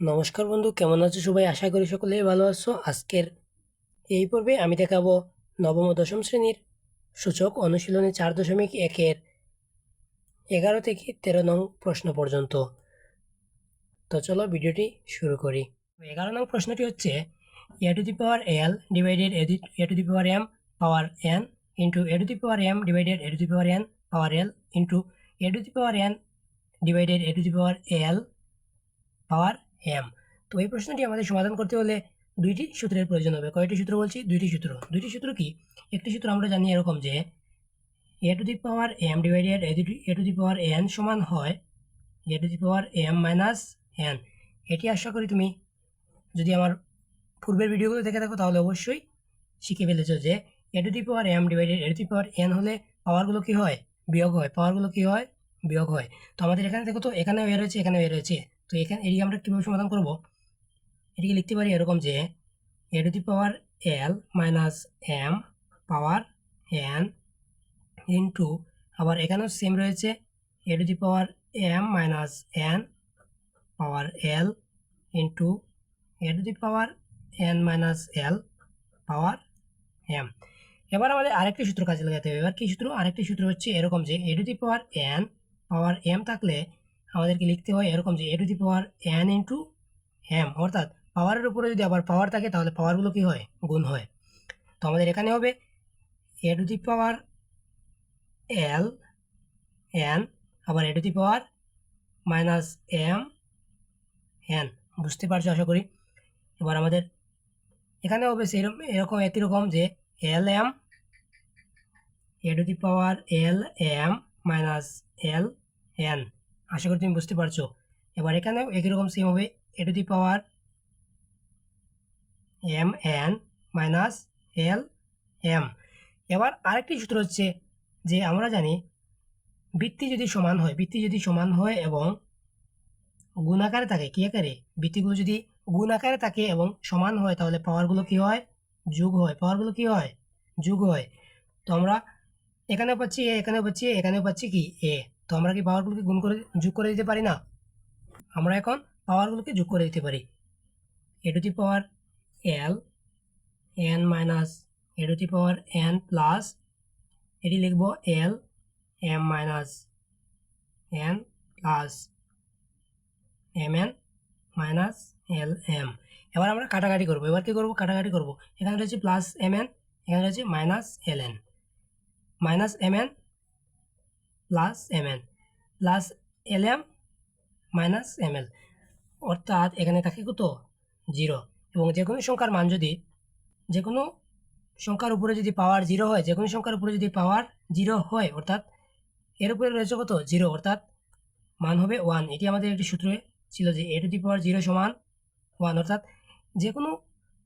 নমস্কার বন্ধু, কেমন আছো সবাই? আশা করি সকলেই ভালো আছো। আজকের এই পর্বে আমি দেখাবো নবম ও দশম শ্রেণির সূচক অনুশীলনে চার দশমিক একের এগারো থেকে তেরো নং প্রশ্ন পর্যন্ত। তো চলো ভিডিওটি শুরু করি। এগারো নং প্রশ্নটি হচ্ছে, A to the power L divided A to the power M power N into A to the power M divided A to the power N power L into A to the power N divided A to the power L power M তো এই প্রশ্নটি আমাদের সমাধান করতে হলে দুইটি সূত্রের প্রয়োজন হবে। কয়টি সূত্র বলছি? দুইটি সূত্র। দুইটি সূত্র কি? একটি সূত্র আমরা জানি এরকম যে A to the power M divided A to the power N সমান হয় A to the power M minus N এটি আশা করি তুমি যদি আমার পূর্বের ভিডিওগুলো দেখে থাকো তাহলে অবশ্যই শিখে ফেলেছো যে A to the power M divided A to the power N হলে পাওয়ারগুলো কি হয়? বিয়োগ হয়। পাওয়ারগুলো কি হয়? বিয়োগ হয়। তো আমাদের এখানে দেখো তো, এখানেও এ রয়েছে, এখানেও এ রয়েছে। তো এখানে এটিকে আমরা কীভাবে সমাধান করব? এটিকে লিখতে পারি এরকম যে A to the power L minus M power N into আবার এখানেও সেম রয়েছে A to the power M minus N power L into A to the power N minus L power M এবার আমাদের আরেকটি সূত্র কাজে লাগাতে হবে। এবার কি সূত্র? আরেকটি সূত্র হচ্ছে এরকম যে A to the power N power M থাকলে আমাদেরকে লিখতে হয় এরকম যে A to the power N into M অর্থাৎ পাওয়ারের উপরে যদি আবার পাওয়ার থাকে, তাহলে পাওয়ারগুলো কী হয়? গুণ হয়। তো আমাদের এখানে হবে A to the power L N আবার A to the power minus M N বুঝতে পারছ আশা করি? এবার আমাদের এখানে হবে সেরকম এরকম, একই রকম যে L M A to the power L M minus L N আশা করি তুমি বুঝতে পারছ। এবার এখানেও একই রকম সেম হবে। A to the power M N minus L M এবার আরেকটি সূত্র হচ্ছে যে আমরা জানি বৃত্তি যদি সমান হয় বৃত্তি যদি সমান হয় এবং গুণ আকারে থাকে, কী আকারে? বৃত্তিগুলো যদি গুণ আকারে থাকে এবং সমান হয়, তাহলে পাওয়ারগুলো কী হয়? যোগ হয়। পাওয়ারগুলো কী হয়? যোগ হয়। তো আমরা এখানেও পাচ্ছি এ এখানেও পাচ্ছি এখানেও পাচ্ছি কি? এ তো আমরা কি পাওয়ারগুলোকে গুণ করে, যোগ করে দিতে পারি না? আমরা এখন পাওয়ারগুলোকে যোগ করে দিতে পারি। A to the power L N minus A to the power N plus এটি লিখব L M minus N plus M N minus L M এবার আমরা কাটাকাটি করব। এবার কী করব? কাটাকাটি করব। এখানে রয়েছে প্লাস এম এন এখানে রয়েছে minus L N minus M N plus M N plus L M minus M L অর্থাৎ এখানে থাকে কত? জিরো এবং যে কোনো সংখ্যার মান যদি যে কোনো সংখ্যার উপরে যদি পাওয়ার জিরো হয় যে কোনো সংখ্যার উপরে যদি পাওয়ার জিরো হয়, অর্থাৎ এর উপরে রয়েছে কত? জিরো অর্থাৎ মান হবে ওয়ান এটি আমাদের একটি সূত্রে ছিল যে A to the power zero সমান ওয়ান অর্থাৎ যে কোনো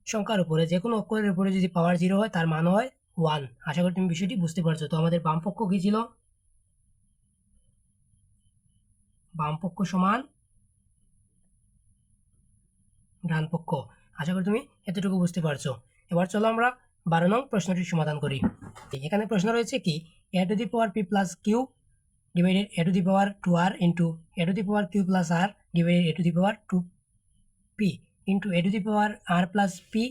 সংখ্যার উপরে যে কোনো অক্ষরের উপরে যদি পাওয়ার জিরো হয়, তার মান হয় ওয়ান আশা করি তুমি বিষয়টি বুঝতে পারছ। তো আমাদের বামপক্ষ কী ছিল? বামপক্ষ সমান ডান পক্ষ। আশা করি তুমি এতটুকু বুঝতে পারছ। এবার চলো আমরা বারো নং প্রশ্নটির সমাধান করি। এখানে প্রশ্ন রয়েছে কি a to the power p plus q divided a to the power two r into a to the power q plus r divided a to the power two p into a to the power r plus p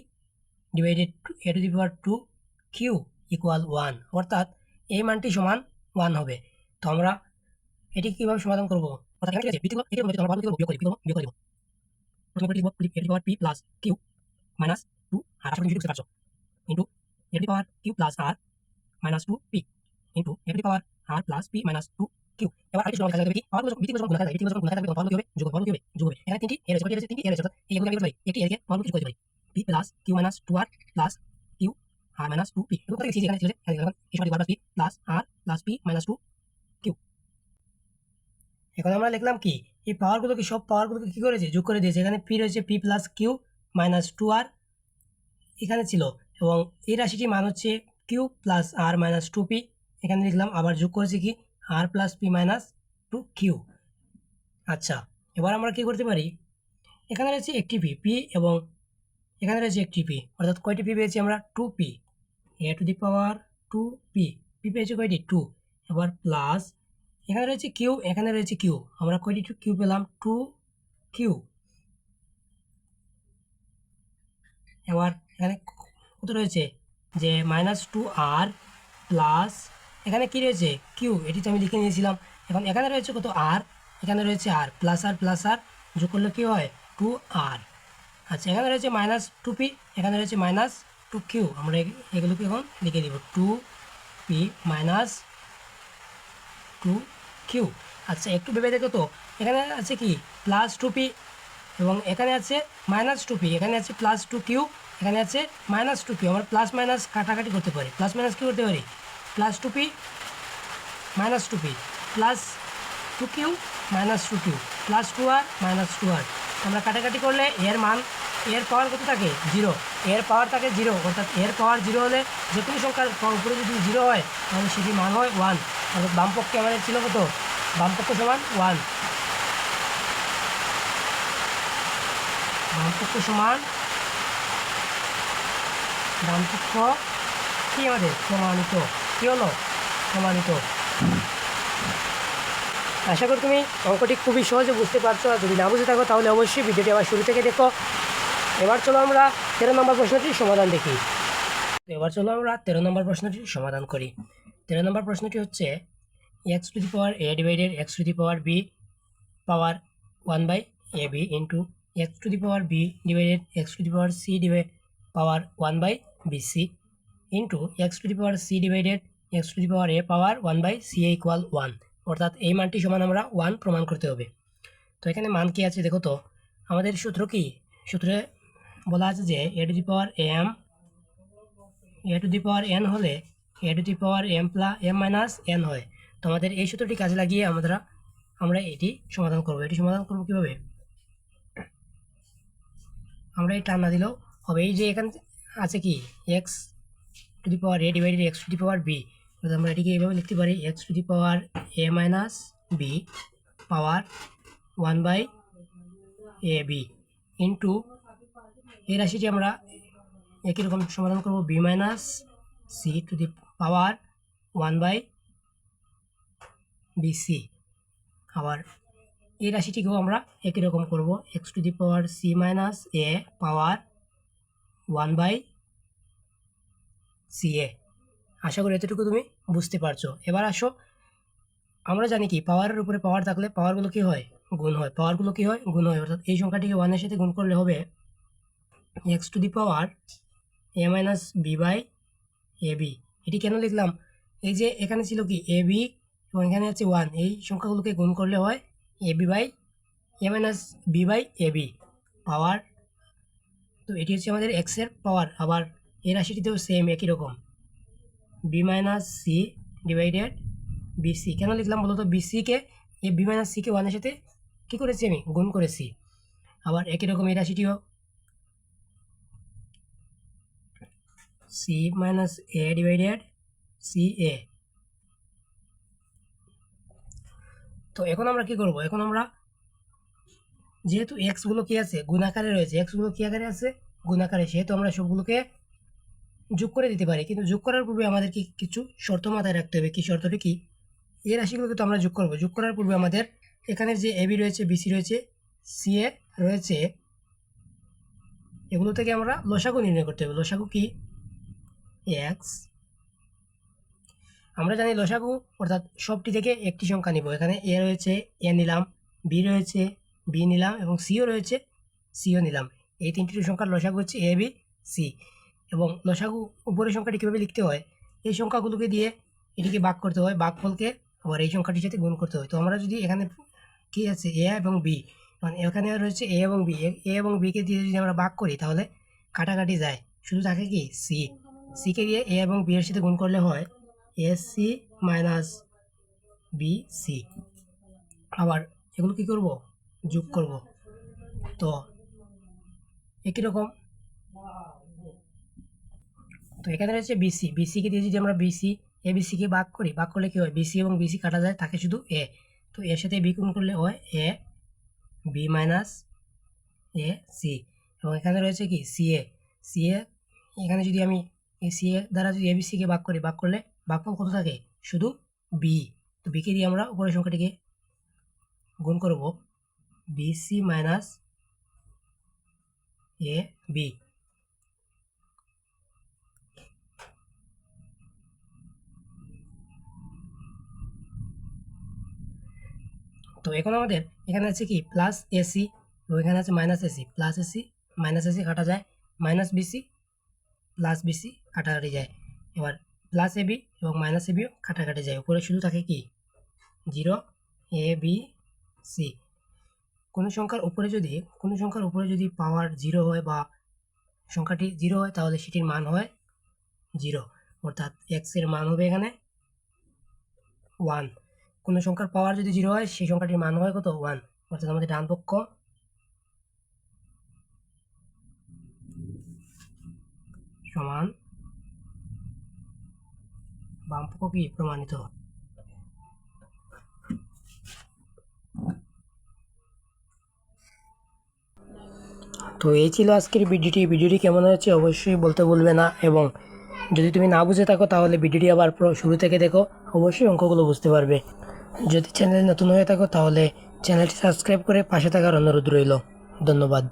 divided a to the power two q equal one অর্থাৎ এই মানটি সমান one হবে। তো আমরা এটি কীভাবে সমাধান করব? অর্থাৎ ঠিক আছে বৃত্তিগুলো এটি আমরা ভালো বিয়োগ করি বিয়োগ বিয়োগ করব প্রথমে লিখব a to power p plus q minus two r আসলে বুঝতে পারছ into a to power q plus r minus two p into a to power r plus p minus two q এবার আরেকটি সময় কাজে কি পাওয়ারগুলো বৃত্তিগুলো যখন গুণ থাকে বৃত্তিগুলো গুণ থাকে তখন কি হবে যোগ পাওয়ারগুলো কি হবে যোগ হবে এখানে তিনটি এর রয়েছে তিনটি এর রয়েছে এই এগুলো আমি করতে পারি একটি এর কে পাওয়ারগুলো করতে পারি p plus q minus two r plus q r minus two p এখানে ছিল এখানে এই সময় plus p plus r plus p minus two এখন আমরা লিখলাম কি? এই পাওয়ারগুলোকে সব পাওয়ারগুলোকে কী? করেছে? যোগ করে দিয়েছে। এখানে পি রয়েছে p plus q minus two r এখানে ছিল। এবং এই রাশিটির মান হচ্ছে q plus r minus two p এখানে লিখলাম, আবার যোগ করেছি কি? R plus p minus two q আচ্ছা এবার আমরা কী করতে পারি? এখানে রয়েছে একটি পি পি এবং এখানে রয়েছে একটি পি অর্থাৎ কয়টি পি পেয়েছি আমরা? Two p a to the power two p p পেয়েছি কয়টি? টু এবার প্লাস এখানে রয়েছে কিউ এখানে রয়েছে কিউ আমরা কয়টি কিউ পেলাম? টু কিউ এবার এখানে কত রয়েছে? যে মাইনাস টু আর প্লাস এখানে কি রয়েছে? কিউ এটি তো আমি লিখে নিয়েছিলাম। এখন এখানে রয়েছে কত আর এখানে রয়েছে আর প্লাস আর প্লাস আর যোগ করলে কী হয়? টু আর আচ্ছা এখানে রয়েছে মাইনাস টু পি এখানে রয়েছে মাইনাস টু কিউ আমরা এগ- এগুলোকে এখন লিখে দিব। Two p minus two q. আচ্ছা একটু ভেবে দেখো তো। এখানে আছে কি? প্লাস টু পি এবং এখানে আছে মাইনাস টু পি। এখানে আছে প্লাস টু কিউ, এখানে আছে মাইনাস টু কিউ। আমরা প্লাস মাইনাস কাটাকাটি করতে পারি। প্লাস মাইনাস কী করতে পারি? Plus two p minus two p. Plus two q minus two q. Plus two r minus two r. আমরা কাটাকাটি করলে এর মান, এর পাওয়ার কত থাকে? জিরো এর পাওয়ার থাকে জিরো অর্থাৎ এর পাওয়ার জিরো হলে যে কোনো সংখ্যার উপরে যদি জিরো হয়, তাহলে সেটি মান হয় ওয়ান অর্থাৎ বামপক্ষে আমাদের ছিল কত? বামপক্ষ সমান ওয়ান বামপক্ষ সমান বামপক্ষ কি আমাদের? প্রমাণিত। কী হলো? প্রমাণিত। আশা করি তুমি অঙ্কটি খুবই সহজে বুঝতে পারছ আর যদি না বুঝে থাকো, তাহলে অবশ্যই ভিডিওটি আবার শুরু থেকে দেখো। এবার চলো আমরা তেরো নম্বর প্রশ্নটির সমাধান দেখি। এবার চলো আমরা তেরো নম্বর প্রশ্নটির সমাধান করি। তেরো নম্বর প্রশ্নটি হচ্ছে x to the power a divided x to the power b power one by a b into x to the power b divided x to the power c divide power one by b c into x to the power c divided x to the power a power one by c a equal one অর্থাৎ এই মানটি সমান আমরা one প্রমাণ করতে হবে। তো এখানে মান কি আছে দেখো তো? আমাদের সূত্র কি? সূত্রে বলা আছে যে a to the power m a to the power n হলে a to the power m plus m minus n হয়। তো আমাদের এই সূত্রটি কাজে লাগিয়ে আমরা আমরা এটি সমাধান করব। এটি সমাধান করব কীভাবে? আমরা এই টান না দিলেও হবে। এই যে এখানে আছে কি? X to the power a divided x to the power b আমরা এটিকে এইভাবে লিখতে পারি x to the power a minus b power one by a b into এই রাশিটি আমরা একই রকম সমাধান করব b minus c to the power one by b c আবার এই রাশিটিকেও আমরা একই রকম করব x to the power c minus a power one by c a আশা করি এতটুকু তুমি বুঝতে পারছ। এবার আসো। আমরা জানি কি পাওয়ারের উপরে পাওয়ার থাকলে পাওয়ারগুলো কী হয়? গুণ হয়। পাওয়ারগুলো কী হয়? গুণ হয়। অর্থাৎ এই সংখ্যাটিকে ওয়ানের সাথে গুণ করলে হবে x to the power a minus b by a b এটি কেন লিখলাম? এই যে এখানে ছিল কি এ বি এবং এখানে আছে ওয়ান এই সংখ্যাগুলোকে গুণ করলে হয় a b by a minus b by a b power তো এটি হচ্ছে আমাদের এক্সের পাওয়ার আবার এই রাশিটিতেও সেম একই রকম। B minus c divided b c কেন লিখলাম বলো তো বিসিকে এই বি মাইনাস সিকে ওয়ানের সাথে কী করেছি আমি? গুণ করেছি। আবার একই রকম এই রাশিটিও। C minus a divided c a তো এখন আমরা কি করব? এখন আমরা যেহেতু এক্সগুলো কি আছে? গুণাকারে রয়েছে। এক্সগুলো কি আকারে আছে? গুণাকারে সেহেতু আমরা সবগুলোকে যোগ করে দিতে পারি। কিন্তু যোগ করার পূর্বে আমাদেরকে কিছু শর্ত মাথায় রাখতে হবে। কি শর্তটি কি? এই রাশিগুলোকে তো আমরা যোগ করব। যোগ করার পূর্বে আমাদের এখানের যে এবি রয়েছে বিসি রয়েছে সিএ রয়েছে, এগুলো থেকে আমরা লসাগু নির্ণয় করতে হবে। লসাগু কি? এক্স আমরা জানি লসাগু অর্থাৎ সবটি থেকে একটি সংখ্যা নিব। এখানে এ রয়েছে এ নিলাম বি রয়েছে বি নিলাম এবং সিও রয়েছে সিও নিলাম। এই তিনটি সংখ্যার লসাগু হচ্ছে এ বি সি এবং লসাগু উপরের সংখ্যাটি কীভাবে লিখতে হয়? এই সংখ্যাগুলোকে দিয়ে এটিকে ভাগ করতে হয়, ভাগফলকে আবার এই সংখ্যাটির সাথে গুণ করতে হয়। তো আমরা যদি এখানে কি আছে? এ এবং বি মানে এখানে রয়েছে এ এবং বি এ এবং বিকে দিয়ে যদি আমরা ভাগ করি, তাহলে কাটাকাটি যায়। শুধু থাকে কি? সি সিকে দিয়ে এ এবং বি এর সাথে গুণ করলে হয় a c minus b c আবার এগুলো কি করব? যোগ করব। তো একই রকম তো এখানে রয়েছে বিসি বিসিকে দিয়ে যদি আমরা বিসি এ বিসিকে ভাগ করি। ভাগ করলে কী হয়? বিসি এবং বিসি কাটা যায়, থাকে শুধু এ তো এর সাথে বি গুণ করলে হয় a b minus a c এবং এখানে রয়েছে কি? সি এ সি এ এখানে যদি আমি সি এ দ্বারা যদি এ বিসিকে ভাগ করি ভাগ করলে ভাগফল কত থাকে? শুধু বি তো বিকে দিয়ে আমরা উপরের সংখ্যাটিকে গুণ করব। বিসি মাইনাস এ বি তো এখন আমাদের এখানে আছে কি? প্লাস এসি তো এখানে আছে minus a c plus a c minus a c কাটা যায় minus b c plus b c কাটাকাটি যায়। এবার প্লাস এবি এবং মাইনাস এবিও কাটাকাটি যায়। উপরে শুধু থাকে কি? জিরো এ বি সি কোনো সংখ্যার উপরে যদি, কোনো সংখ্যার উপরে যদি পাওয়ার জিরো হয় বা সংখ্যাটি জিরো হয়, তাহলে সেটির মান হয় জিরো অর্থাৎ এক্সের মান হবে এখানে ওয়ান কোনো সংখ্যার পাওয়ার যদি জিরো হয়, সেই সংখ্যাটির মান হয় কত? ওয়ান অর্থাৎ আমাদের ডান পক্ষ। সমান। বাম পক্ষ কি? প্রমাণিত। তো এই ছিল আজকের ভিডিওটি। ভিডিওটি কেমন হয়েছে অবশ্যই বলতে ভুলবে না এবং যদি তুমি না বুঝে থাকো, তাহলে ভিডিওটি আবার শুরু থেকে দেখো। অবশ্যই অঙ্কগুলো বুঝতে পারবে। যদি চ্যানেলে নতুন হয়ে থাকো তাহলে চ্যানেলটি সাবস্ক্রাইব করে পাশে থাকার অনুরোধ রইল। ধন্যবাদ।